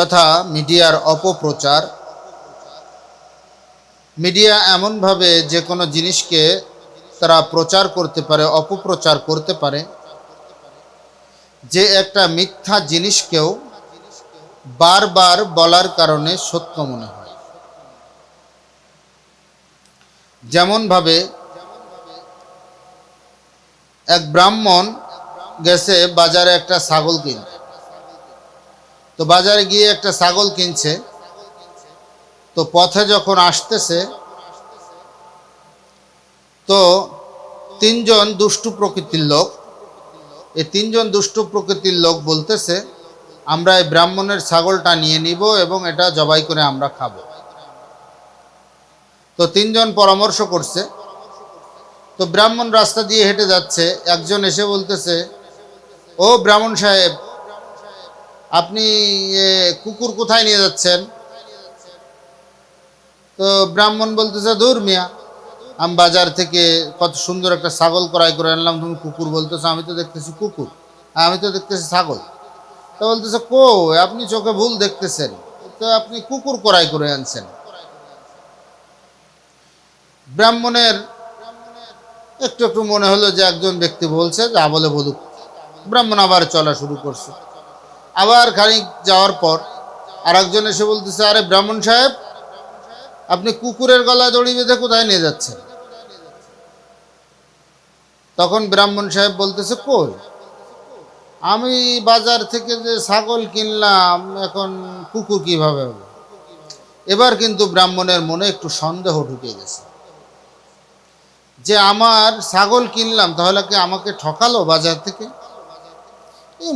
তথা মিডিয়ার অপপ্রচার। মিডিয়া এমনভাবে যে কোনো জিনিসকে তারা প্রচার করতে পারে, অপপ্রচার করতে পারে, যে একটা মিথ্যা জিনিসকেও বারবার বলার কারণে সত্য মনে হয়। যেমনভাবে এক ব্রাহ্মণ গেছে বাজারে একটা ছাগল কিনতে। তো বাজারে গিয়ে একটা ছাগল কিনছে। তো পথে যখন আসতেছে, তো তিনজন দুষ্টু প্রকৃতির লোক। এই তিনজন দুষ্টু প্রকৃতির লোক বলতেছে, আমরা এই ব্রাহ্মণের ছাগলটা নিয়ে নিব এবং এটা জবাই করে আমরা খাব। তো তিনজন পরামর্শ করছে। তো ব্রাহ্মণ রাস্তা দিয়ে হেঁটে যাচ্ছে। একজন এসে বলতেছে, ও ব্রাহ্মণ সাহেব আপনি কুকুর কোথায় নিয়ে যাচ্ছেন? তো ব্রাহ্মণ বলতেছে, দূর মিয়া, আমি বাজার থেকে কত সুন্দর একটা ছাগল ক্রয় করে আনলাম। তুমি কুকুর বলতেছো, আমি তো দেখতেছি কুকুর, আমি তো দেখতেছি ছাগল। তো বলতেছে কো আপনি চোখে ভুল দেখতেছেন। তো আপনি কুকুর ক্রয় করে আনছেন। ব্রাহ্মণের একটু একটু মনে হলো যে একজন ব্যক্তি বলছে, যা বলে বলুক। ব্রাহ্মণ আবার চলা শুরু করছে। আবার খানিক যাওয়ার পর আর একজন এসে বলতেছে, আরে ব্রাহ্মণ সাহেব, আপনি কুকুরের গলায় দড়ি বেঁধে কোথায় নিয়ে যাচ্ছেন? তখন ব্রাহ্মণ সাহেব বলতেছে, কই? আমি বাজার থেকে যে ছাগল কিনলাম, এখন কুকুর কীভাবে হবে এবার কিন্তু ব্রাহ্মণের মনে একটু সন্দেহ ঢুকে গেছে। যে আমার ছাগল কিনলাম, তাহলে কি আমাকে ঠকালো বাজার থেকে?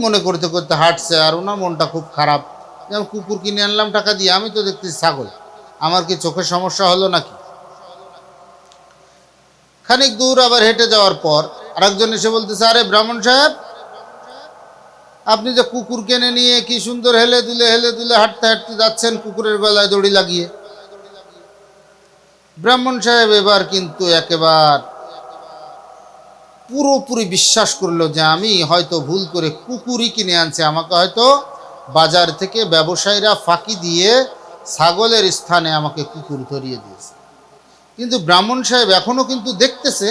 মনে করতে করতে হাঁটছে আর ওনার মনটা খুব খারাপ। যেমন কুকুর কিনে আনলাম টাকা দিয়ে, আমি তো দেখতেছি ছাগল। আমার কি চোখের সমস্যা হলো নাকি? খানিক দূর আবার হেঁটে যাওয়ার পর আরেকজন এসে বলতেছে, আরে ব্রাহ্মণ সাহেব, আপনি যে কুকুর কিনে নিয়ে কি সুন্দর হেলে দুলে হেলে দুলে হাঁটতে হাঁটতে যাচ্ছেন কুকুরের গলায় দড়ি লাগিয়ে? ব্রাহ্মণ সাহেব এবার কিন্তু একেবার পুরোপুরি বিশ্বাস করল যে আমি হয়তো ভুল করে কুকুরই কিনে আনছে। আমাকে হয়তো বাজার থেকে ব্যবসায়ীরা ফাঁকি দিয়ে ছাগলের স্থানে আমাকে কুকুর ধরিয়ে দিয়েছে। কিন্তু ব্রাহ্মণ সাহেব এখনও কিন্তু দেখতেছে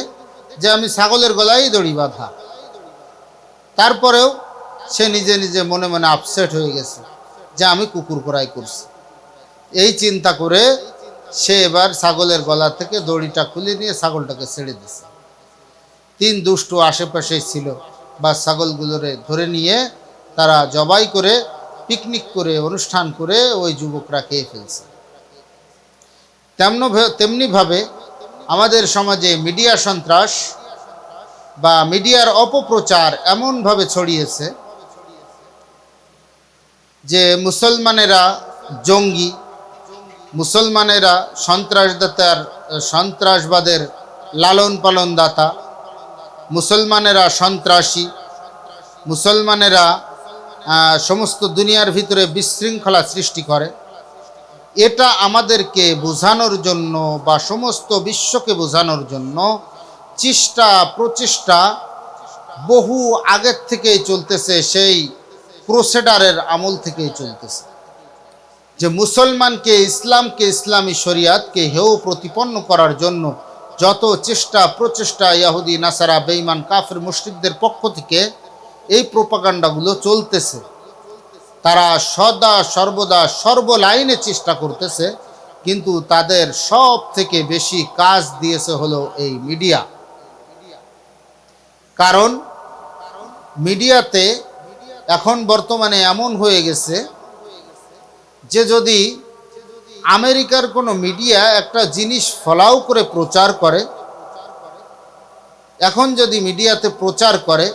যে আমি ছাগলের গলায় দড়ি বাঁধা। তারপরেও সে নিজে নিজে মনে মনে আপসেট হয়ে গেছে যে আমি কুকুর করাই করছি। এই চিন্তা করে সে এবার ছাগলের গলা থেকে দড়িটা খুলে নিয়ে ছাগলটাকে ছেড়ে দিছে তিন দুষ্টু আশেপাশে ছিল। বা ছাগলগুলোরে ধরে নিয়ে তারা জবাই করে, পিকনিক করে, অনুষ্ঠান করে ওই যুবকরা খেয়ে ফেলছে। তেমন তেমনিভাবে আমাদের সমাজে মিডিয়া সন্ত্রাস বা মিডিয়ার অপপ্রচার এমনভাবে ছড়িয়েছে যে মুসলমানেরা জঙ্গি, মুসলমানেরা সন্ত্রাসদাতার, সন্ত্রাসবাদের লালন পালন দাতা মুসলমানেরা সন্ত্রাসী, মুসলমানেরা সমস্ত দুনিয়ার ভিতরে বিশৃঙ্খলা সৃষ্টি করে। এটা আমাদেরকে বোঝানোর জন্য বা সমস্ত বিশ্বকে বোঝানোর জন্য চেষ্টা, প্রচেষ্টা বহু আগের থেকেই চলতেছে, সেই ক্রোসেডারের আমল থেকেই চলতেছে। যে মুসলমানকে, ইসলামকে, ইসলামী শরিয়াতকে হেও প্রতিপন্ন করার জন্য যত চেষ্টা, প্রচেষ্টা ইয়াহুদি, নাসারা, বেঈমান, কাফের মুসলিকদের পক্ষ থেকে এই প্রোপাগান্ডাগুলো চলতেছে। তারা সদা, সর্বদা, সর্বলাইনে চেষ্টা করতেছে, কিন্তু তাদের সব থেকে বেশি কাজ দিয়েছে হলো এই মিডিয়া। কারণ মিডিয়াতে এখন বর্তমানে এমন হয়ে গেছে যে যদি আমেরিকার কোনো মিডিয়া একটা জিনিস ফলাও করে প্রচার করে। এখন যদি মিডিয়াতে প্রচার করে,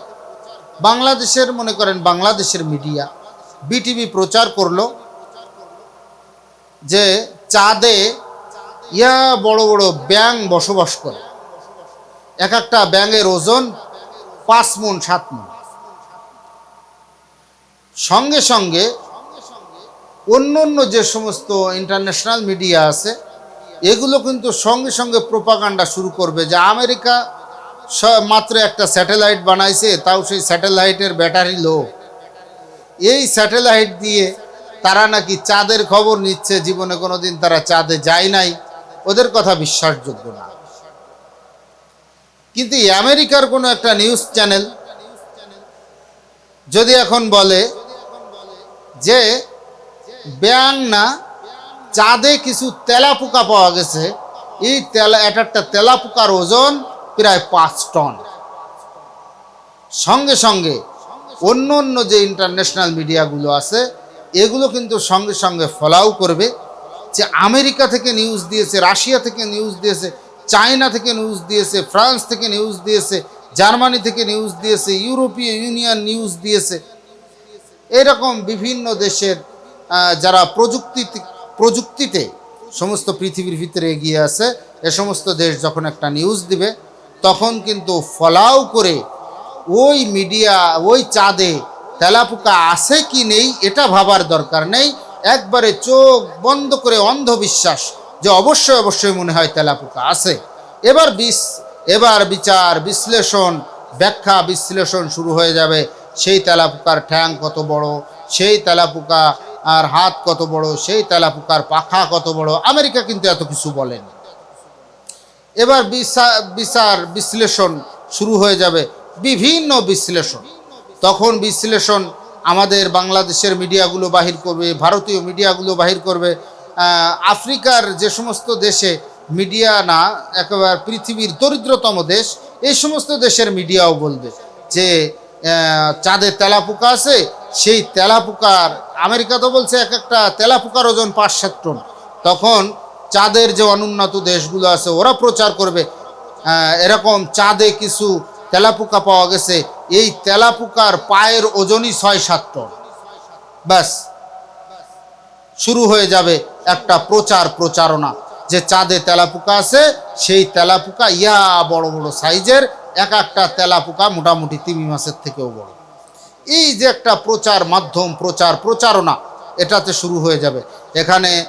বাংলাদেশের, মনে করেন বাংলাদেশের মিডিয়া, বিটিভি প্রচার করল যে চাঁদে ইয়া বড় বড় ব্যাং বসবাস করে। এক একটা ব্যাঙের ওজন পাঁচ মন, সাত মন। সঙ্গে সঙ্গে অন্য অন্য যে সমস্ত ইন্টারন্যাশনাল মিডিয়া আছে, এগুলো কিন্তু সঙ্গে সঙ্গে প্রোপাগান্ডা শুরু করবে যে আমেরিকা মাত্র একটা স্যাটেলাইট বানাইছে, তাও সেই স্যাটেলাইটের ব্যাটারি লো এই স্যাটেলাইট দিয়ে তারা নাকি চাঁদের খবর নিচ্ছে, জীবনে কোনোদিন তারা চাঁদে যায় নাই। ওদের কথা বিশ্বাসযোগ্য না। কিন্তু আমেরিকার কোনো একটা নিউজ চ্যানেল যদি এখন বলে যে ব্যাং না চাঁদে কিছু তেলাপোকা পাওয়া গেছে। এই তেলা এক একটা তেলাপোকার ওজন প্রায় পাঁচ টন। সঙ্গে সঙ্গে অন্য অন্য যে ইন্টারন্যাশনাল মিডিয়াগুলো আছে, এগুলো কিন্তু সঙ্গে সঙ্গে ফলাও করবে। যে আমেরিকা থেকে নিউজ দিয়েছে, রাশিয়া থেকে নিউজ দিয়েছে, চায়না থেকে নিউজ দিয়েছে, ফ্রান্স থেকে নিউজ দিয়েছে, জার্মানি থেকে নিউজ দিয়েছে, ইউরোপীয় ইউনিয়ন নিউজ দিয়েছে। এরকম বিভিন্ন দেশের যারা প্রযুক্তি প্রযুক্তিতে সমস্ত পৃথিবীর ভিতরে এগিয়ে আছে, এ সমস্ত দেশ যখন একটা নিউজ দিবে, তখন কিন্তু ফলাও করে ওই মিডিয়া ওই চাঁদে তেলাপোকা আছে কি নেই, এটা ভাবার দরকার নেই। একবারে চোখ বন্ধ করে অন্ধবিশ্বাস যে অবশ্যই অবশ্যই মনে হয় তেলাপোকা আছে। এবার বিস এবার বিচার, বিশ্লেষণ, ব্যাখ্যা, বিশ্লেষণ শুরু হয়ে যাবে। সেই তেলাপোকার ঠ্যাং কত বড়, সেই তেলাপোকা আর হাত কত বড় সেই তেলাপোকার পাখা কত বড় আমেরিকা কিন্তু এত কিছু বলেনি। এবার বিচা- বিচার বিশ্লেষণ শুরু হয়ে যাবে বিভিন্ন বিশ্লেষণ। তখন বিশ্লেষণ আমাদের বাংলাদেশের মিডিয়াগুলো বাহির করবে ভারতীয় মিডিয়াগুলো বাহির করবে। আফ্রিকার যে সমস্ত দেশে মিডিয়া না একেবারে পৃথিবীর দরিদ্রতম দেশ এই সমস্ত দেশের মিডিয়াও বলবে যে আহ, চাঁদে তেলাপোকা আছে সেই তেলাপোকার, আমেরিকা তো বলছে এক একটা তেলাপোকার ওজন পাঁচ সাত টন। তখন চাঁদের যে অনুন্নত দেশগুলো আছে, ওরা প্রচার করবে এরকম চাঁদে কিছু তেলাপোকা পাওয়া গেছে। এই তেলাপোকার পায়ের ওজনই ছয় সাত টন। ব্যাস, শুরু হয়ে যাবে একটা প্রচার প্রচারণা যে চাঁদে তেলাপোকা আছে, সেই তেলাপোকা ইয়া বড় বড় সাইজের এক একটা তেলাপোকা মোটামুটি তিমি মাসের থেকেও বড়। এই যে একটা প্রচার মাধ্যম, প্রচার প্রচারণা, এটাতে শুরু হয়ে যাবে। এখানে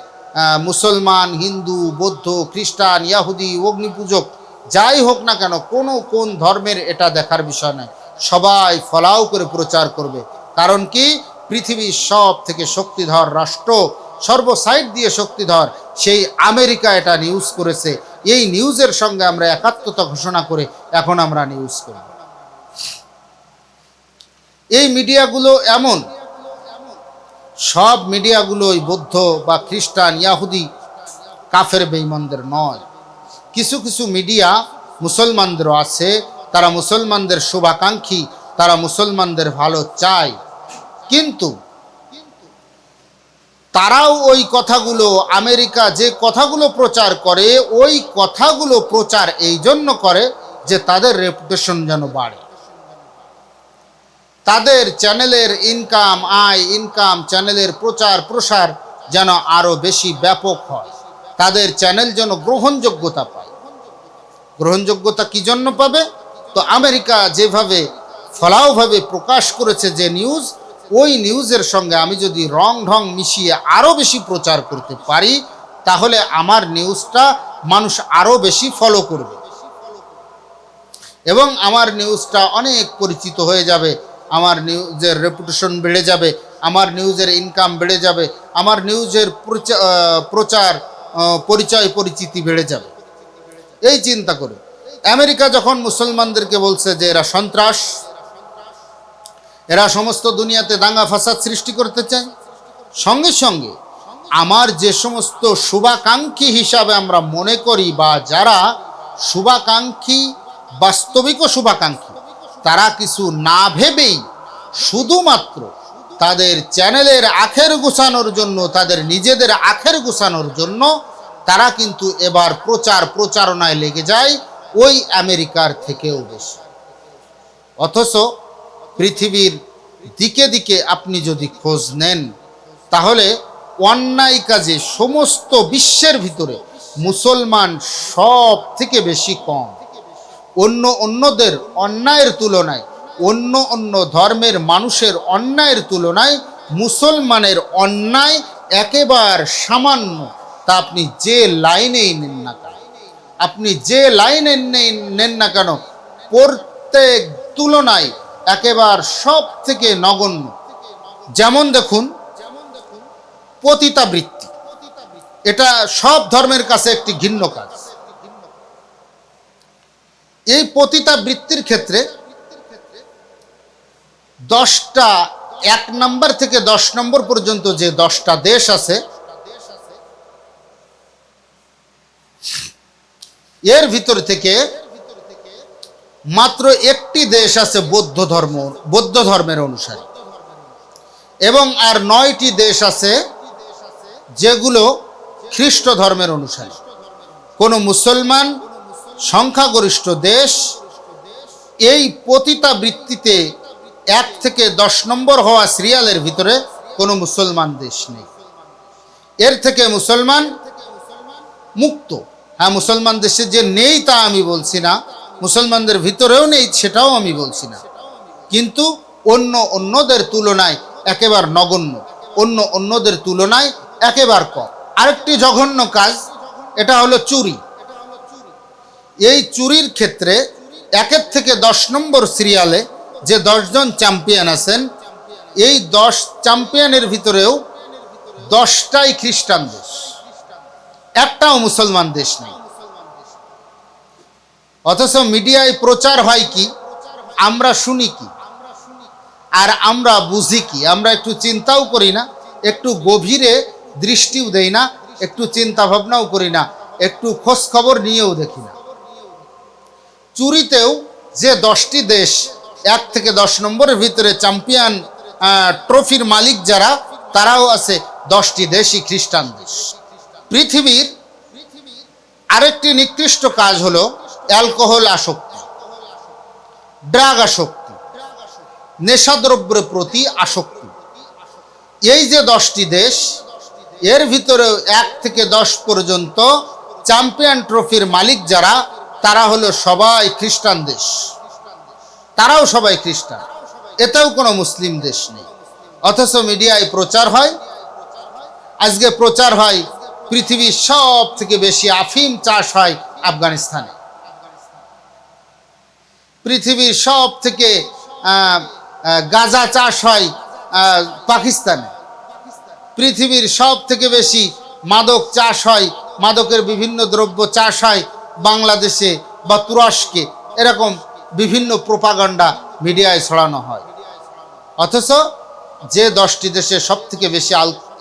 মুসলমান, হিন্দু, বৌদ্ধ, খ্রিস্টান, ইয়াহুদি, অগ্নিপূজক, যাই হোক না কেন, কোনো কোন ধর্মের এটা দেখার বিষয় নয়। সবাই ফলাও করে প্রচার করবে। কারণ কি? পৃথিবীর সব থেকে শক্তিধর রাষ্ট্র সর্বসাইড দিয়ে শক্তিধর, সেই আমেরিকা এটা নিউজ করেছে। এই নিউজের সঙ্গে আমরা একাত্মতা ঘোষণা করে এখন আমরা নিউজ করব। এই মিডিয়াগুলো এমন। সব মিডিয়াগুলোই বৌদ্ধ বা খ্রিস্টান, ইয়াহুদি, কাফের বেইমানদের নয়। কিছু কিছু মিডিয়া মুসলমানদেরও আছে, তারা মুসলমানদের শুভাকাঙ্ক্ষী, তারা মুসলমানদের ভালো চায়। কিন্তু তারাও ওই কথাগুলো, আমেরিকা যে কথাগুলো প্রচার করে, ওই কথাগুলো প্রচার এই জন্য করে যে তাদের রেপুটেশন যেন বাড়ে। তাদের চ্যানেলের ইনকাম আয় ইনকাম চ্যানেলের প্রচার, প্রসার যেন আরও বেশি ব্যাপক হয়। তাদের চ্যানেল যেন গ্রহণযোগ্যতা পায়। গ্রহণযোগ্যতা কি জন্য পাবে? তো আমেরিকা যেভাবে ফলাওভাবে প্রকাশ করেছে যে নিউজ ওই নিউজের সঙ্গে আমি যদি রং ঢং মিশিয়ে আরও বেশি প্রচার করতে পারি, তাহলে আমার নিউজটা মানুষ আরও বেশি ফলো করবে। এবং আমার নিউজটা অনেক পরিচিত হয়ে যাবে। আমার নিউজের রেপুটেশন বেড়ে যাবে, আমার নিউজের ইনকাম বেড়ে যাবে, আমার নিউজের প্রচা- প্রচার পরিচয় পরিচিতি বেড়ে যাবে। এই চিন্তা করে। আমেরিকা যখন মুসলমানদেরকে বলছে যে এরা সন্ত্রাস, এরা সমস্ত দুনিয়াতে দাঙ্গা ফাসাদ সৃষ্টি করতে চায়, সঙ্গে সঙ্গে আমার যে সমস্ত শুভাকাঙ্ক্ষী হিসাবে আমরা মনে করি বা যারা শুভাকাঙ্ক্ষী, বাস্তবিকও শুভাকাঙ্ক্ষী তারা কিছু না ভেবেই শুধুমাত্র তাদের চ্যানেলের আখের গুছানোর জন্য, তাদের নিজেদের আখের গুছানোর জন্য তারা কিন্তু এবার প্রচার প্রচারণায় লেগে যায় ওই আমেরিকার থেকেও বেশি। অথচ পৃথিবীর দিকে দিকে আপনি যদি খোঁজ নেন, তাহলে অন্যায় কাজে সমস্ত বিশ্বের ভিতরে মুসলমান সব থেকে বেশি কম। অন্য অন্যদের অন্যায়ের তুলনায়, অন্য অন্য ধর্মের মানুষের অন্যায়ের তুলনায় মুসলমানের অন্যায় একেবারে সামান্য। তা আপনি যে লাইনেই নেন না কেন? আপনি যে লাইনে নেন- না কেন? প্রত্যেক তুলনায় একেবারে সব থেকে নগণ্য। যেমন দেখুন, পতিতাবৃত্তি। এটা সব ধর্মের কাছে একটি ঘিন্ন কাজ। এই পতিতাবৃত্তির ক্ষেত্রে দশটা এক নম্বর থেকে দশ নম্বর পর্যন্ত যে দশটা দেশ আছে, এর ভিতর থেকে মাত্র একটি দেশ আছে বৌদ্ধ ধর্ম, বৌদ্ধ ধর্মের অনুসারী। এবং আর নয়টি দেশ আছে যেগুলো খ্রিস্ট ধর্মের অনুসারী। কোনো মুসলমান সংখ্যাগরিষ্ঠ দেশ, এই পতিতাবৃত্তিতে এক থেকে দশ নম্বর হওয়া সিরিয়ালের ভিতরে কোনো মুসলমান দেশ নেই। এর থেকে মুসলমান মুক্ত। হ্যাঁ মুসলমান দেশে যে নেই তা আমি বলছি না, মুসলমানদের ভিতরেও নেই সেটাও আমি বলছি না। কিন্তু অন্য অন্যদের তুলনায় একেবার নগণ্য, অন্য অন্যদের তুলনায় একেবার কম। আরেকটি জঘন্য কাজ, এটা হলো চুরি। এই চুরির ক্ষেত্রে একের থেকে দশ নম্বর সিরিয়ালে যে দশজন চ্যাম্পিয়ন আছেন, এই দশ চ্যাম্পিয়নের ভিতরেও দশটাই খ্রিস্টান দেশ। একটাও মুসলমান দেশ নেই। অথচ মিডিয়ায় প্রচার হয় কি? আমরা শুনি কি? আর আমরা বুঝি কি? আমরা একটু চিন্তাও করি না, একটু গভীরে দৃষ্টিও দেই না, একটু চিন্তা ভাবনাও করি না, একটু খোঁজ খবর নিয়েও দেখি না। চুরিতেও যে দশটি দেশ, এক থেকে দশ নম্বরের ভিতরে চ্যাম্পিয়ন ট্রফির মালিক যারা, তারাও আছে দশটি দেশই খ্রিস্টান দেশ। পৃথিবীর আরেকটি নিকৃষ্ট কাজ হলো অ্যালকোহল আসক্তি, ড্রাগ আসক্তি, নেশাদ্রব্যের প্রতি আসক্তি। এই যে দশটি দেশ, এর ভিতরেও এক থেকে দশ পর্যন্ত চ্যাম্পিয়ন ট্রফির মালিক যারা তারা হলো সবাই খ্রিস্টান দেশ। তারাও সবাই খ্রিস্টান। এতেও কোনো মুসলিম দেশ নেই। অথচ মিডিয়ায় প্রচার হয়। আজকে প্রচার হয় পৃথিবীর সব থেকে বেশি আফিম চাষ হয় আফগানিস্তানে। পৃথিবীর সব থেকে গাঁজা চাষ হয় পাকিস্তানে। পৃথিবীর সব থেকে বেশি মাদক চাষ হয়, মাদকের বিভিন্ন দ্রব্য চাষ হয় বাংলাদেশে বা তুরস্কে এরকম বিভিন্ন প্রোপাগান্ডা মিডিয়ায় ছড়ানো হয়। অথচ যে দশটি দেশে সব থেকে বেশি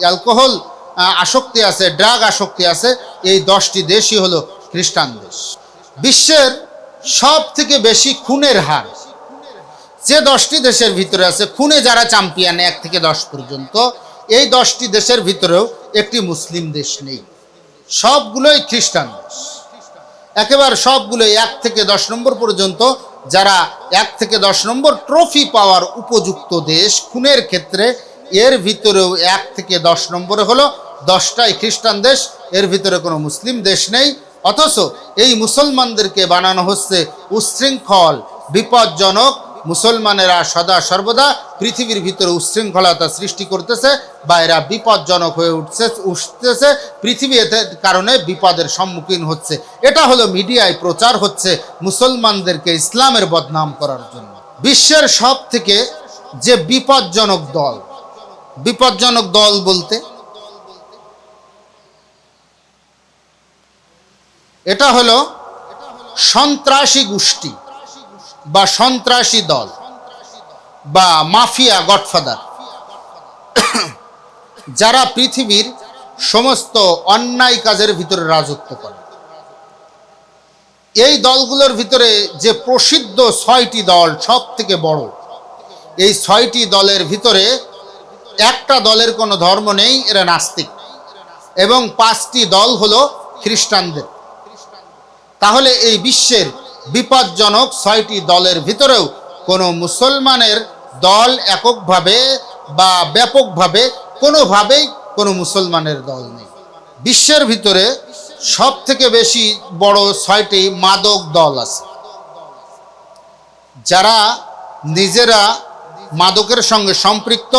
অ্যালকোহল আসক্তি আছে, ড্রাগ আসক্তি আছে, এই দশটি দেশই হলো খ্রিস্টান দেশ। বিশ্বের সব থেকে বেশি খুনের হার, যে দশটি দেশের ভিতরে আছে, খুনে যারা চ্যাম্পিয়ন, এক থেকে দশ পর্যন্ত, এই দশটি দেশের ভিতরেও একটি মুসলিম দেশ নেই। সবগুলোই খ্রিস্টান দেশ। একেবারে সবগুলো এক থেকে দশ নম্বর পর্যন্ত যারা এক থেকে দশ নম্বর ট্রফি পাওয়ার উপযুক্ত দেশ, খুনের ক্ষেত্রে এর ভিতরেও এক থেকে দশ নম্বরে হলো দশটাই খ্রিস্টান দেশ, এর ভিতরে কোনো মুসলিম দেশ নেই। অথচ এই মুসলমানদেরকে বানানো হচ্ছে উচ্ছৃঙ্খল, বিপজ্জনক মুসলমানেরা সদা সর্বদা পৃথিবীর ভিতরে উচ্ছৃঙ্খলতা সৃষ্টি করতেছে বা এরা বিপজ্জনক হয়ে উঠছে, উঠতেছে, পৃথিবী এতে কারণে বিপদের সম্মুখীন হচ্ছে। এটা হলো মিডিয়ায় প্রচার হচ্ছে মুসলমানদেরকে ইসলামের বদনাম করার জন্য। বিশ্বের সব থেকে যে বিপজ্জনক দল বিপজ্জনক দল বলতে? এটা হলো সন্ত্রাসী গোষ্ঠী। বা সন্ত্রাসী দল বা মাফিয়া গডফাদার। যারা পৃথিবীর সমস্ত অন্যায় কাজের ভিতরে রাজত্ব করে। এই দলগুলোর ভিতরে যে প্রসিদ্ধ ছয়টি দল সব থেকে বড়, এই ছয়টি দলের ভিতরে একটা দলের কোনো ধর্ম নেই, এরা নাস্তিক। এবং পাঁচটি দল হলো খ্রিস্টানদের। তাহলে এই বিশ্বের বিপজ্জনক ছয়টি দলের ভিতরেও কোনো মুসলমানের দল এককভাবে বা ব্যাপকভাবে কোনোভাবেই কোনো মুসলমানের দল নেই। বিশ্বের ভিতরে সব থেকে বেশি বড় ছয়টি মাদক দল আছে। যারা নিজেরা মাদকের সঙ্গে সম্পৃক্ত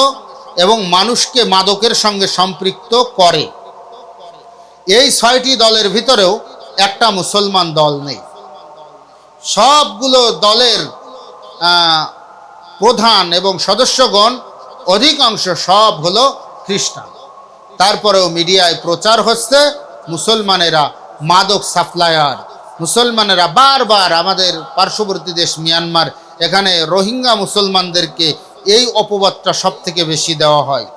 এবং মানুষকে মাদকের সঙ্গে সম্পৃক্ত করে। এই ছয়টি দলের ভিতরেও একটা মুসলমান দল নেই। সবগুলো দলের প্রধান এবং সদস্যগণ, অধিকাংশ সব হলো খ্রিস্টান। তারপরেও মিডিয়ায় প্রচার হচ্ছে, মুসলমানেরা মাদক সাপ্লায়ার। মুসলমানেরা বারবার আমাদের পার্শ্ববর্তী দেশ মিয়ানমার, এখানে রোহিঙ্গা মুসলমানদেরকে এই অপবাদটা সব থেকে বেশি দেওয়া হয়।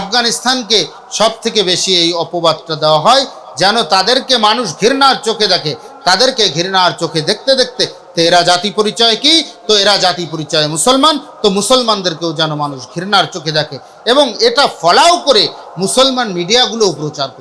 আফগানিস্তানকে সব থেকে বেশি এই অপবাদটা দেওয়া হয়, যেন তাদেরকে মানুষ ঘৃণার চোখে দেখে। তাদেরকে ঘৃণার চোখে দেখতে দেখতে, তো এরা জাতি পরিচয় কি? তো এরা জাতি পরিচয় মুসলমান, তো মুসলমানদেরকেও যেন মানুষ ঘৃণার চোখে দেখে। এবং এটা ফলাও করে মুসলমান মিডিয়াগুলোও প্রচার